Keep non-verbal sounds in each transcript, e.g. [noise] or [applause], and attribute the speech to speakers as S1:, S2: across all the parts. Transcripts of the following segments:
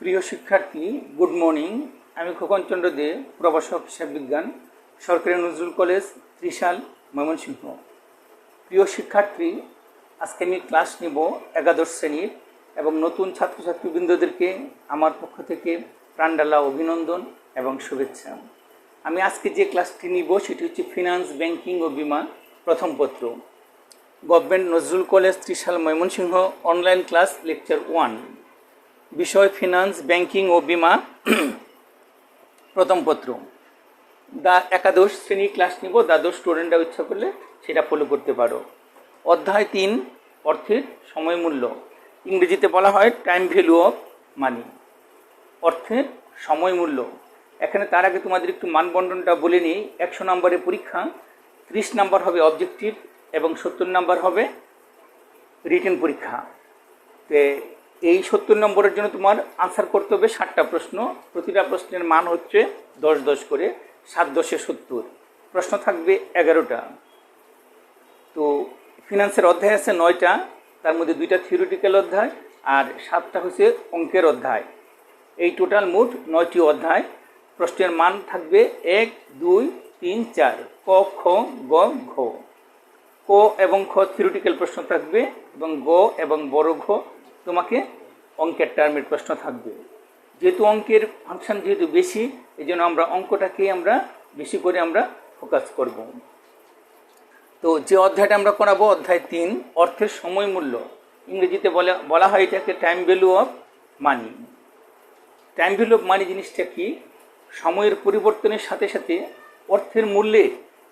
S1: প্রিয় শিক্ষার্থী good morning আমি খোকন চন্দ্র দে, প্রভাষক হিসাব বিজ্ঞান, সরকারি নজরুল কলেজ, ত্রিশাল, ময়মনসিংহ। প্রিয় শিক্ষার্থী, আজকে আমি ক্লাস নেব একাদশ শ্রেণির এবং নতুন ছাত্রছাত্রীবৃন্দদেরকে আমার পক্ষ থেকে প্রাণডালা অভিনন্দন এবং শুভেচ্ছা। আমি আজকে যে ক্লাসটি নিব, সেটি হচ্ছে ফিনান্স ব্যাংকিং ও বিমা প্রথম পত্র। Government Nazrul college, Trishal, Mymensingh online class lecture one বিষয় ফিনান্স ব্যাংকিং ও বিমা [clears throat] প্রথম পত্র। দা একাদশ শ্রেণি ক্লাস নিব। দ্বাদশ স্টুডেন্টরা ইচ্ছা করলে সেটা ফলো করতে পারো। অধ্যায় তিন, অর্থের সময় মূল্য ইংরেজিতে বলা হয় টাইম ভ্যালু অফ মানি অর্থের সময় মূল্য এখানে তার আগে তোমাদের একটু মানবন্টনটা বলে নিই। একশো নম্বরের পরীক্ষা, ত্রিশ নাম্বার হবে অবজেক্টিভ এবং সত্তর নাম্বার হবে রিটেন পরীক্ষা। তে এই সত্তর নম্বরের জন্য তোমার আনসার করতে হবে ষাটটা প্রশ্ন। প্রতিটা প্রশ্নের মান হচ্ছে দশ দশ করে, সাত দশে সত্তর। প্রশ্ন থাকবে এগারোটা। তো ফিনান্সের অধ্যায় আছে নয়টা, তার মধ্যে দুইটা থিওরিটিক্যাল অধ্যায় আর সাতটা হচ্ছে অঙ্কের অধ্যায়। এই টোটাল মোট নয়টি অধ্যায়। প্রশ্নের মান থাকবে এক, দুই, তিন, চার। ক, খ, গ, ঘ। ক এবং খ থিওরিটিক্যাল প্রশ্ন থাকবে এবং গ এবং বড় ঘ তোমাকে অঙ্কের টার্মের প্রশ্ন থাকবে। যেহেতু অঙ্কের ফাংশন যেহেতু বেশি এই জন্য আমরা অঙ্কটাকে আমরা বেশি করে আমরা ফোকাস করব। তো যে অধ্যায়টা আমরা করাবো, অধ্যায় তিন, অর্থের সময় মূল্য। ইংরেজিতে বলা বলা হয় এটাকে time value of money time value of money জিনিসটা কি? সময়ের পরিবর্তনের সাথে সাথে অর্থের মূল্যে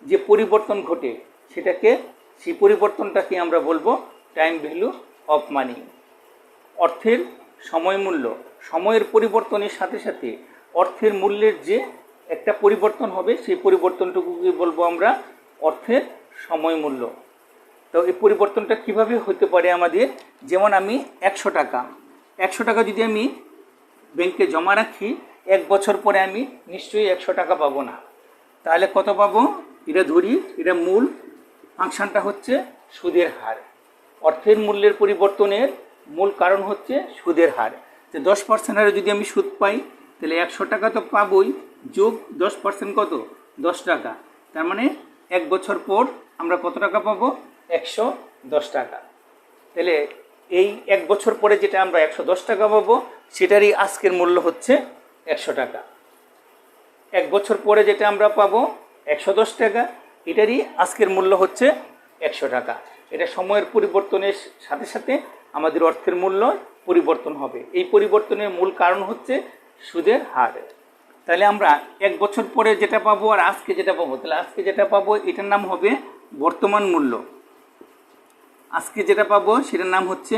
S1: যে পরিবর্তন ঘটে, সেটাকে, সেই পরিবর্তনটাকে আমরা বলব টাইম ভ্যালু অফ মানি অর্থের সময় মূল্য, সময়ের পরিবর্তনের সাথে সাথে অর্থের মূল্যের যে একটা পরিবর্তন হবে, সেই পরিবর্তনটুকুকে বলব আমরা অর্থের সময় মূল্য। তো এই পরিবর্তনটা কীভাবে হতে পারে আমাদের? যেমন আমি একশো টাকা একশো টাকা যদি আমি ব্যাংকে জমা রাখি, এক বছর পরে আমি নিশ্চয়ই একশো টাকা পাবো না। তাহলে কত পাবো? এটা ধরি, এটা মূল ফাংশনটা হচ্ছে সুদের হার। অর্থের মূল্যের পরিবর্তনের মূল কারণ হচ্ছে সুদের হার। তো দশ পার্সেন্ট হারে যদি আমি সুদ পাই, তাহলে একশো টাকা তো পাবই। যোগ দশ পার্সেন্ট কত? দশ টাকা। তার মানে এক বছর পর আমরা কত টাকা পাবো? একশো দশ টাকা। তাহলে এই এক বছর পরে যেটা আমরা একশো দশ টাকা পাবো, সেটারই আজকের মূল্য হচ্ছে একশো টাকা। এক বছর পরে যেটা আমরা পাবো একশো দশ টাকা, এটারই আজকের মূল্য হচ্ছে একশো টাকা। এটা সময়ের পরিবর্তনের সাথে সাথে আমাদের অর্থের মূল্য পরিবর্তন হবে। এই পরিবর্তনের মূল কারণ হচ্ছে সুদের হার। তাহলে আমরা এক বছর পরে যেটা পাবো আর আজকে যেটা পাবো, তাহলে আজকে যেটা পাবো, এটার নাম হবে বর্তমান মূল্য। আজকে যেটা পাবো, সেটার নাম হচ্ছে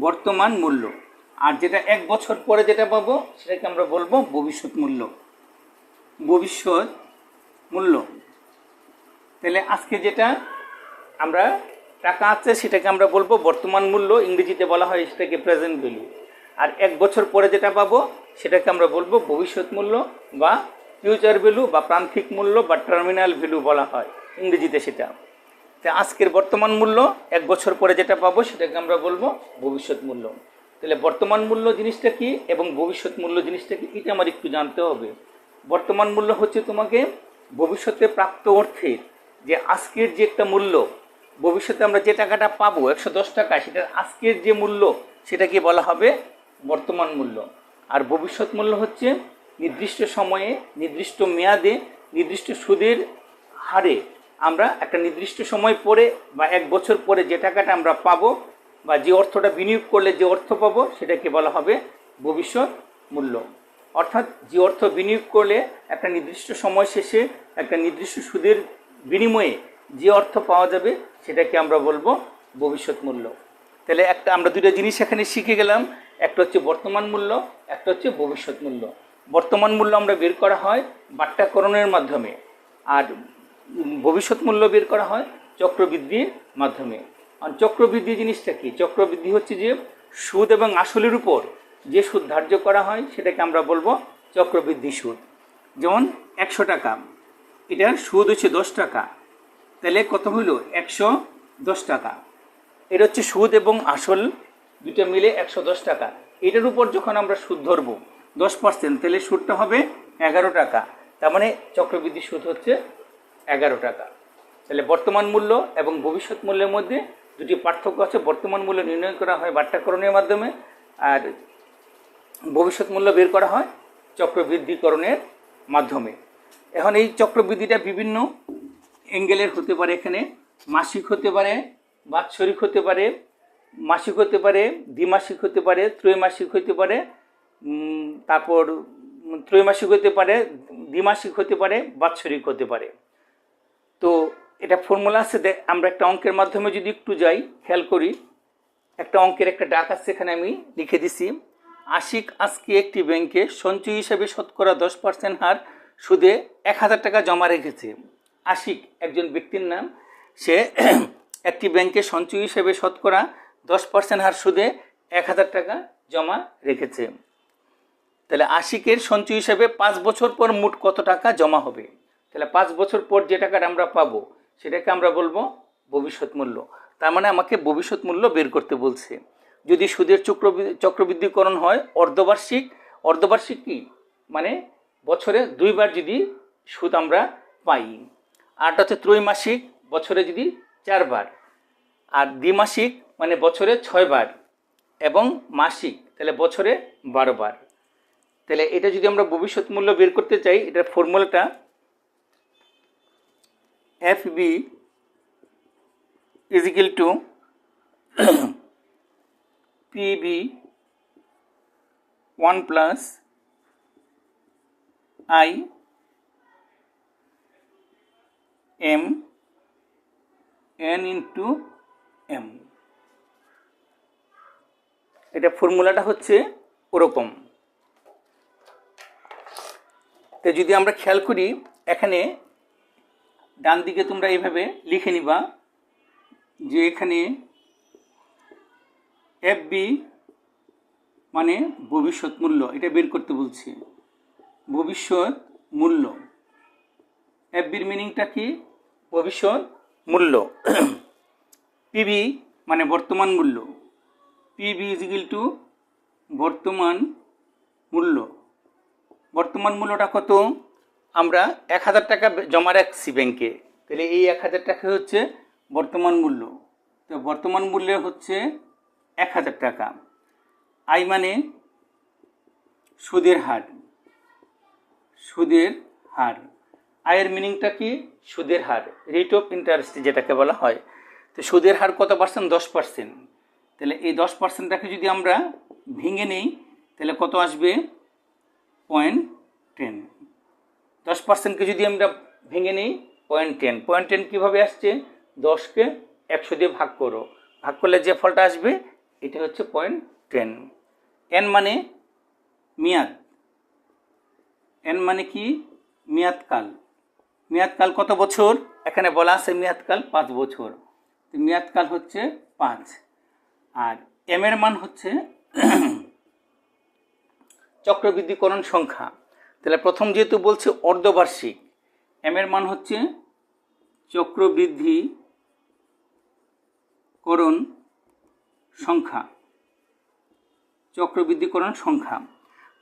S1: বর্তমান মূল্য। আর যেটা এক বছর পরে যেটা পাবো, সেটাকে আমরা বলব ভবিষ্যৎ মূল্য। ভবিষ্যৎ মূল্য। তাহলে আজকে যেটা আমরা টাকা আছে, সেটাকে আমরা বলব বর্তমান মূল্য, ইংরেজিতে বলা হয় সেটাকে প্রেজেন্ট ভ্যালু আর এক বছর পরে যেটা পাবো, সেটাকে আমরা বলব ভবিষ্যৎ মূল্য বা ফিউচার ভ্যালু বা প্রান্তিক মূল্য বা টার্মিনাল ভ্যালু বলা হয়, ইংরেজিতে সেটা। তা আজকের বর্তমান মূল্য, এক বছর পরে যেটা পাবো, সেটাকে আমরা বলব ভবিষ্যৎ মূল্য। তাহলে বর্তমান মূল্য জিনিসটা কি এবং ভবিষ্যৎ মূল্য জিনিসটা কি, এটা আমার একটু জানতে হবে। বর্তমান মূল্য হচ্ছে তোমাকে ভবিষ্যতে প্রাপ্ত অর্থের যে আজকের যে একটা মূল্য ভবিষ্যতে আমরা যে টাকাটা পাবো, একশো দশ টাকা, সেটার আজকের যে মূল্য, সেটাকে বলা হবে বর্তমান মূল্য। আর ভবিষ্যৎ মূল্য হচ্ছে নির্দিষ্ট সময়ে, নির্দিষ্ট মেয়াদে, নির্দিষ্ট সুদের হারে আমরা একটা নির্দিষ্ট সময় পরে বা এক বছর পরে যে টাকাটা আমরা পাবো বা যে অর্থটা বিনিয়োগ করলে যে অর্থ পাবো, সেটাকে বলা হবে ভবিষ্যৎ মূল্য। অর্থাৎ যে অর্থ বিনিয়োগ করলে একটা নির্দিষ্ট সময় শেষে একটা নির্দিষ্ট সুদের বিনিময়ে যে অর্থ পাওয়া যাবে সেটাকে আমরা বলব ভবিষ্যৎ মূল্য। তাহলে একটা, আমরা দুটো জিনিস এখানে শিখে গেলাম। একটা হচ্ছে বর্তমান মূল্য, একটা হচ্ছে ভবিষ্যৎ মূল্য। বর্তমান মূল্য আমরা বের করা হয় বাট্টাকরণের মাধ্যমে, আর ভবিষ্যৎ মূল্য বের করা হয় চক্রবৃদ্ধির মাধ্যমে। আর চক্রবৃদ্ধি জিনিসটা কি? চক্রবৃদ্ধি হচ্ছে যে সুদ এবং আসলের উপর যে সুদ ধার্য করা হয় সেটাকে আমরা বলব চক্রবৃদ্ধি সুদ। যেমন একশো টাকা, এটার সুদ হচ্ছে দশ টাকা। তাহলে কত হইল? একশো দশ টাকা। এটা হচ্ছে সুদ এবং আসল, দুইটা মিলে একশো দশ টাকা। এটার উপর যখন আমরা সুদ ধরবো, দশ পার্সেন্ট তাহলে সুদটা হবে এগারো টাকা। তার মানে চক্রবৃদ্ধি সুদ হচ্ছে এগারো টাকা। তাহলে বর্তমান মূল্য এবং ভবিষ্যৎ মূল্যের মধ্যে দুটি পার্থক্য আছে। বর্তমান মূল্য নির্ণয় করা হয় বাট্টাকরণের মাধ্যমে, আর ভবিষ্যৎ মূল্য বের করা হয় চক্রবৃদ্ধিকরণের মাধ্যমে। এখন এই চক্রবৃদ্ধিটা বিভিন্ন অ্যাঙ্গেলের হতে পারে এখানে, মাসিক হতে পারে, বাৎসরিক হতে পারে, মাসিক হতে পারে, দ্বিমাসিক হতে পারে, ত্রৈমাসিক হতে পারে তারপর ত্রৈমাসিক হতে পারে, দ্বিমাসিক হতে পারে, বাৎসরিক হতে পারে। তো এটা ফর্মুলা আছে আমরা একটা অঙ্কের মাধ্যমে যদি একটু যাই, খেয়াল করি, একটা অঙ্কের একটা ডাক আছে এখানে আমি লিখে দিছি। আশিক আজকে একটি ব্যাংকে সঞ্চয় হিসেবে শতকরা দশ পার্সেন্ট হার সুদে এক হাজার টাকা জমা রেখেছে। আশিক, একজন ব্যক্তির নাম। সে [clears throat] একটি ব্যাংকে সঞ্চয় হিসেবে শতকরা দশ পার্সেন্ট হার সুদে এক হাজার টাকা জমা রেখেছে। তাহলে আশিকের সঞ্চয় হিসেবে পাঁচ বছর পর মোট কত টাকা জমা হবে? তাহলে পাঁচ বছর পর যে টাকাটা আমরা পাবো, সেটাকে আমরা বলব ভবিষ্যৎ মূল্য। তার মানে আমাকে ভবিষ্যৎ মূল্য বের করতে বলছে। যদি সুদের চক্রবৃদ্ধি চক্রবৃদ্ধিকরণ হয় অর্ধবার্ষিক অর্ধবার্ষিক কি? মানে বছরে দুইবার যদি সুদ আমরা পাই। আরটা হচ্ছে ত্রৈমাসিক, বছরে যদি চারবার। আর দ্বিমাসিক মানে বছরে ছয়বার এবং মাসিক, তাহলে বছরে বারোবার। তাহলে এটা যদি আমরা ভবিষ্যৎ মূল্য বের করতে চাই, এটার ফর্মুলাটা F B equal to PB 1 plus I M, N into M. এটা ফর্মুলাটা হচ্ছে ওরকম। তো যদি আমরা খেয়াল করি, এখানে ডান দিকে তোমরা এইভাবে লিখে নিবা যে এখানে এফ বি মানে ভবিষ্যৎ মূল্য, এটা বের করতে বলছি। ভবিষ্যৎ মূল্য। এফ বির মিনিংটা কি? ভবিষ্যৎ মূল্য। [clears throat] পিবি মানে বর্তমান মূল্য। পিবি ইজ ইকুয়াল টু বর্তমান মূল্য। বর্তমান মূল্যটা কত? আমরা এক হাজার টাকা জমা রাখছি ব্যাংকে তাহলে এই এক হাজার টাকা হচ্ছে বর্তমান মূল্য। তো বর্তমান মূল্য হচ্ছে এক হাজার টাকা। আই মানে সুদের হার। সুদের হার। আয়ের মিনিংটা কি? সুদের হার। রেট অফ ইন্টারেস্ট যেটাকে বলা হয়। তো সুদের হার কত পার্সেন্ট দশ পার্সেন্ট তাহলে এই দশ পার্সেন্টটাকে যদি আমরা ভেঙে নেই, তাহলে কত আসবে? পয়েন্ট টেন দশ পার্সেন্টকে যদি আমরা ভেঙে নিই পয়েন্ট টেন পয়েন্ট টেন কীভাবে আসছে? দশকে একশো দিয়ে ভাগ করো। ভাগ করলে যে ফলটা আসবে, এটা হচ্ছে পয়েন্ট টেন এন মানে মেয়াদ। এন মানে কি? মেয়াদকাল। মেয়াদকাল কত বছর? এখানে বলা আছে মেয়াদকাল পাঁচ বছর। মেয়াদকাল হচ্ছে পাঁচ। আর এম এর মান হচ্ছে [clears throat] চক্রবৃদ্ধিকরণ সংখ্যা। তাহলে প্রথম যেহেতু বলছে অর্ধবার্ষিক এম এর মান হচ্ছে চক্রবৃদ্ধি করণ সংখ্যা। চক্রবৃদ্ধিকরণ সংখ্যা।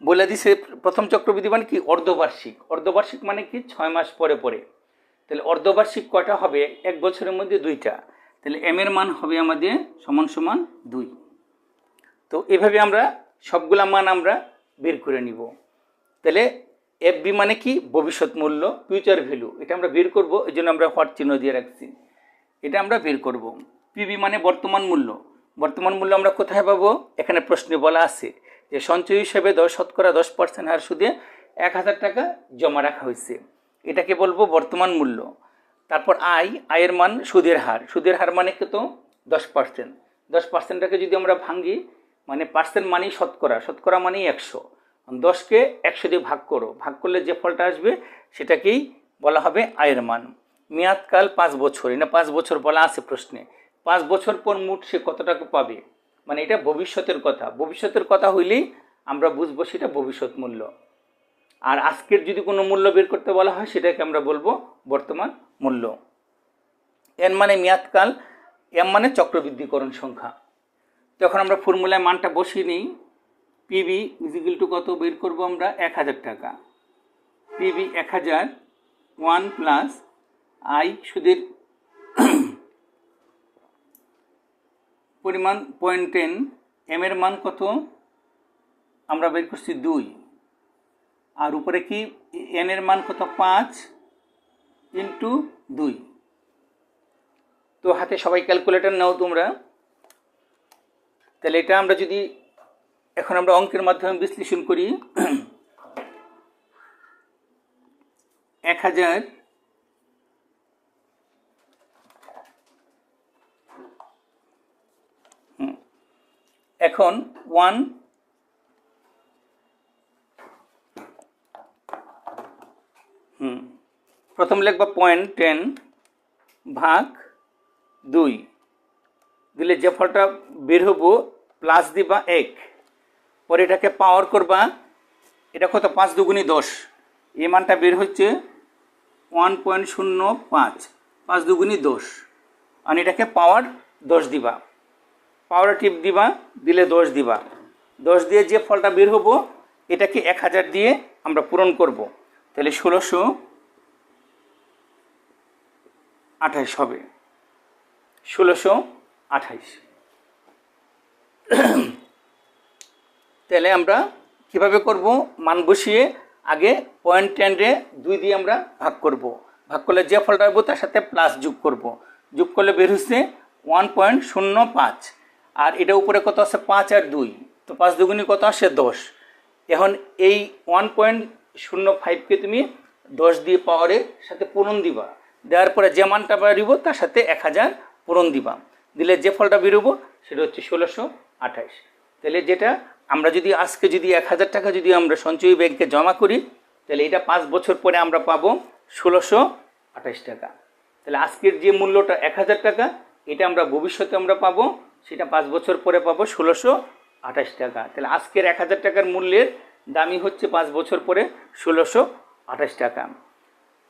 S1: বলে দিছে, প্রথম চক্রবৃদ্ধি মানে কি? অর্ধবার্ষিক। অর্ধবার্ষিক মানে কি? ছয় মাস পরে পরে। তাহলে অর্ধবার্ষিক কয়টা হবে? এক বছরের মধ্যে দুইটা। তাহলে এম এর মান হবে আমাদের সমান সমান দুই। তো এভাবে আমরা সবগুলা মান আমরা বের করে নিব। তাহলে এফ বি মানে কি? ভবিষ্যৎ মূল্য ফিউচার ভ্যালু এটা আমরা বের করব এই জন্য আমরা হট চিহ্ন দিয়ে রাখছি। এটা আমরা বের করব। পিবি মানে বর্তমান মূল্য। বর্তমান মূল্য আমরা কোথায় পাবো? এখানে প্রশ্নে বলা আছে। যে সঞ্চয় হিসেবে দশ শতকরা দশ পার্সেন্ট হার সুদে এক হাজার টাকা জমা রাখা হয়েছে। এটাকে বলব বর্তমান মূল্য। তারপর আয়, আয়ের মান, সুদের হার। সুদের হার মানে কত? দশ পার্সেন্ট। দশ পার্সেন্টটাকে যদি আমরা ভাঙি মানে পার্সেন্ট মানেই শতকরা। শতকরা মানেই একশো। দশকে একশো দিয়ে ভাগ করো। ভাগ করলে যে ফলটা আসবে, সেটাকেই বলা হবে আয়ের মান। মেয়াদকাল পাঁচ বছর। এটা পাঁচ বছর বলা আছে প্রশ্নে। পাঁচ বছর পর মোট সে কত টাকা পাবে? মানে এটা ভবিষ্যতের কথা। ভবিষ্যতের কথা হইলেই আমরা বুঝব সেটা ভবিষ্যৎ মূল্য। আর আজকের যদি কোনো মূল্য বের করতে বলা হয়, সেটাকে আমরা বলব বর্তমান মূল্য। এন মানে মেয়াদকাল, এম মানে চক্রবৃদ্ধিকরণ সংখ্যা। তখন আমরা ফর্মুলায় মানটা বসিয়ে নিই, পিবি ইজিক্যাল টু কত বের করব আমরা? এক হাজার টাকা। পিবি এক হাজার, ওয়ান প্লাস আই সুদের পরিমাণ পয়েন্ট টেন এম এর মান কত? আমরা বের করছি দুই। আর উপরে কি? এন এর মান কত? পাঁচ ইন্টু দুই। তো হাতে সবাই ক্যালকুলেটর নাও তোমরা। তাহলে এটা আমরা যদি এখন আমরা অঙ্কের মাধ্যমে বিশ্লেষণ করি। এক হাজার এখন ওয়ান হুম, প্রথম লিখবা পয়েন্ট টেন ভাগ দুই। দিলে যে ফলটা বের হব প্লাস দিবা এক। পরে এটাকে পাওয়ার করবা, এটা কত? পাঁচ দুগুনি দশ। এই মানটা বের হচ্ছে ওয়ান পয়েন্ট শূন্য পাঁচ পাঁচ দুগুনি দশ। আর এটাকে পাওয়ার দশ দিবা। পাওয়ার টিপ দিবা, দিলে দোষ দিবা। দশ দিয়ে যে ফলটা বের হব, এটাকে এক হাজার দিয়ে আমরা পূরণ করব। তাহলে ষোলোশো আঠাইশ হবে। ষোলোশো আঠাইশ। তাহলে আমরা কীভাবে করব? মান বসিয়ে আগে পয়েন্ট টেনরে দুই দিয়ে আমরা ভাগ করব। ভাগ করলে যে ফলটা হব তার সাথে প্লাস যোগ করব। যোগ করলে বের হচ্ছে ওয়ান পয়েন্ট শূন্য পাঁচ। আর এটা উপরে কত আছে? পাঁচ আর দুই। তো পাঁচ দুগুনি কত আসে? দশ। এখন এই ওয়ান পয়েন্ট শূন্য ফাইভকে তুমি দশ দিয়ে পাওয়ারের সাথে পূরণ দিবা। দেওয়ার পরে যে মানটা বাড়িব, তার সাথে এক হাজার পূরণ দিবা। দিলে যে ফলটা বেরোবো, সেটা হচ্ছে ষোলোশো আঠাইশ। তাহলে যেটা, আমরা যদি আজকে যদি এক হাজার টাকা যদি আমরা সঞ্চয়ী ব্যাংকে জমা করি, তাহলে এটা পাঁচ বছর পরে আমরা পাবো ষোলোশো আঠাইশ টাকা। তাহলে আজকের যে মূল্যটা এক হাজার টাকা, এটা আমরা ভবিষ্যতে আমরা পাবো সেটা পাঁচ বছর পরে পাবো ষোলোশো আঠাশ টাকা। তাহলে আজকের এক হাজার টাকার মূল্যের দামই হচ্ছে পাঁচ বছর পরে ষোলোশো আঠাশ টাকা।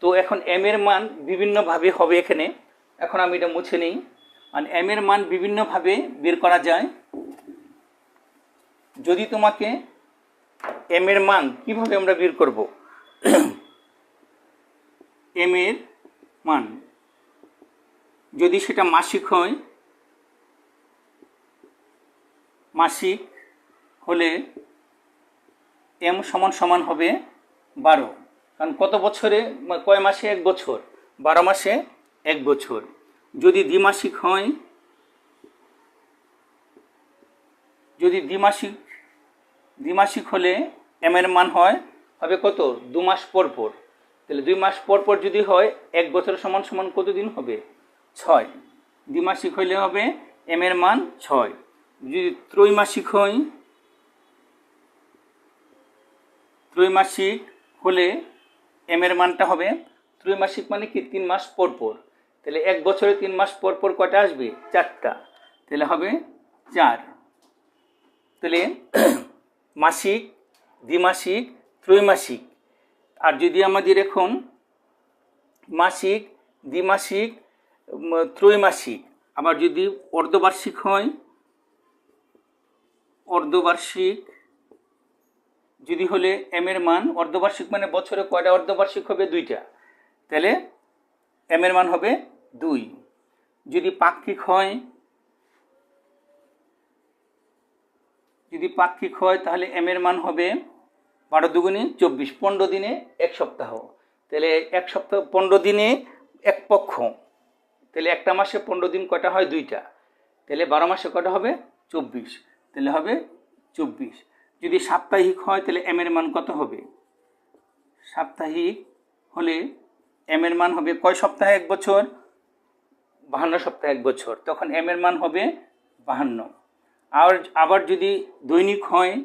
S1: তো এখন এম এর মান বিভিন্নভাবে হবে এখানে। এখন আমি এটা মুছে নিই। আর এম এর মান বিভিন্নভাবে বের করা যায়। যদি তোমাকে এম এর মান কীভাবে আমরা বের করব? এম [clears throat] এর মান। যদি সেটা মাসিক হয় মাসিক হলে এম সমান সমান হবে বারো। কারণ কত বছরে কয় মাসে এক বছর? বারো মাসে এক বছর। যদি দ্বিমাসিক হয়, যদি দ্বিমাসিক দ্বিমাসিক হলে এম এর মান হয়, হবে কত? দু মাস পর পর। তাহলে দুই মাস পর পর যদি হয়, এক বছর সমান সমান কত দিন হবে? ছয়। দ্বিমাসিক হইলে হবে এম এর মান ছয়। যদি ত্রৈমাসিক হয়, ত্রৈমাসিক হলে এম এর মানটা হবে, ত্রৈমাসিক মানে কি? তিন মাস পর পর। তাহলে এক বছরে তিন মাস পর পর কটা আসবে? চারটা। তাহলে হবে চার। তাহলে [clears throat] মাসিক, দ্বিমাসিক, ত্রৈমাসিক। আর যদি আমাদের এখন মাসিক, দ্বিমাসিক ত্রৈমাসিক, আবার যদি অর্ধবার্ষিক হয় অর্ধবার্ষিক, যদি হলে এম এর মান, অর্ধবার্ষিক মানে বছরে কয়টা অর্ধবার্ষিক হবে? দুইটা। তাহলে এম এর মান হবে দুই। যদি পাক্ষিক হয়, যদি পাক্ষিক হয়, তাহলে এম এর মান হবে বারো দুগুণে চব্বিশ, পনেরো দিনে এক সপ্তাহ। তাহলে এক সপ্তাহ, পনেরো দিনে এক পক্ষ। তাহলে একটা মাসে পনেরো দিন কটা হয়? দুইটা। তাহলে বারো মাসে কটা হবে? চব্বিশ। তাহলে হবে চব্বিশ। যদি সাপ্তাহিক হয়, তাহলে এম এর মান কত হবে? সাপ্তাহিক হলে এম এর মান হবে কয় সপ্তাহে? এক বছর? বাহান্ন সপ্তাহে, এক বছর। তখন এম এর মান হবে বাহান্ন। আর আবার যদি দৈনিক হয়,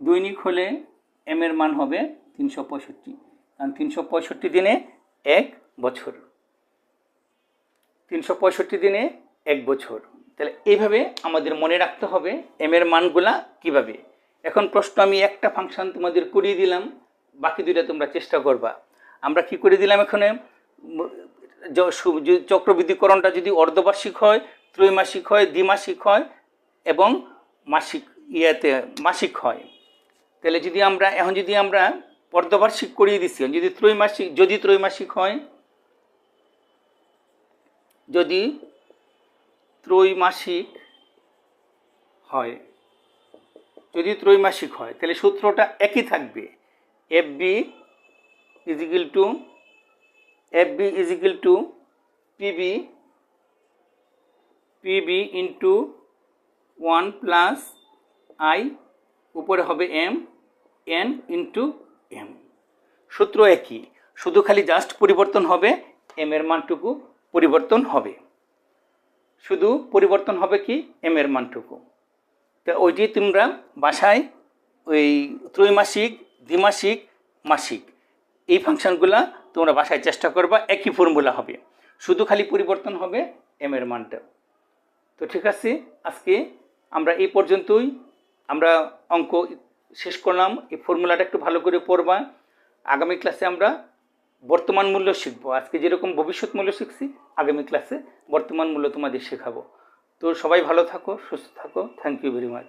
S1: দৈনিক হলে এম এর মান হবে তিনশো পঁয়ষট্টি। কারণ তিনশো পঁয়ষট্টি দিনে এক বছর। তিনশো পঁয়ষট্টি দিনে এক বছর। তাহলে এইভাবে আমাদের মনে রাখতে হবে এম এর মানগুলা কীভাবে। এখন প্রশ্ন আমি একটা ফাংশন তোমাদের করিয়ে দিলাম, বাকি দুইটা তোমরা চেষ্টা করবা। আমরা কি করে দিলাম এখানে? চক্রবৃদ্ধিকরণটা যদি অর্ধবার্ষিক হয়, ত্রৈমাসিক হয়, দ্বিমাসিক হয় এবং মাসিক ইয়েতে মাসিক হয়। তাহলে যদি আমরা, এখন যদি আমরা অর্ধবার্ষিক করিয়ে দিচ্ছি যদি ত্রৈমাসিক যদি ত্রৈমাসিক হয়, যদি ত্রৈমাসিক হয়। যদি ত্রৈমাসিক হয়, তাহলে সূত্রটা একই থাকবে। F B equal to F B equal to P B P B into one plus I উপরে হবে এম এন ইন্টু এম সূত্র একই, শুধু খালি জাস্ট পরিবর্তন হবে এম এর মানটুকু পরিবর্তন হবে। শুধু পরিবর্তন হবে কি? এম এর মানটুকু। তো ওইটি তোমরা বাসায় ওই ত্রৈমাসিক, দ্বিমাসিক, মাসিক, এই ফাংশনগুলা তোমরা বাসায় চেষ্টা করবা, একই ফর্মুলা হবে। শুধু খালি পরিবর্তন হবে এম এর মানটা। তো ঠিক আছে, আজকে আমরা এই পর্যন্তই। আমরা অঙ্ক শেষ করলাম। এই ফর্মুলাটা একটু ভালো করে পড়বা। আগামী ক্লাসে আমরা বর্তমান মূল্য শিখব। আজকে যেরকম ভবিষ্যৎ মূল্য শিখছি, আগামী ক্লাসে বর্তমান মূল্য তোমাদের শেখাবো। তো সবাই ভালো থাকো, সুস্থ থাকো। Thank you very much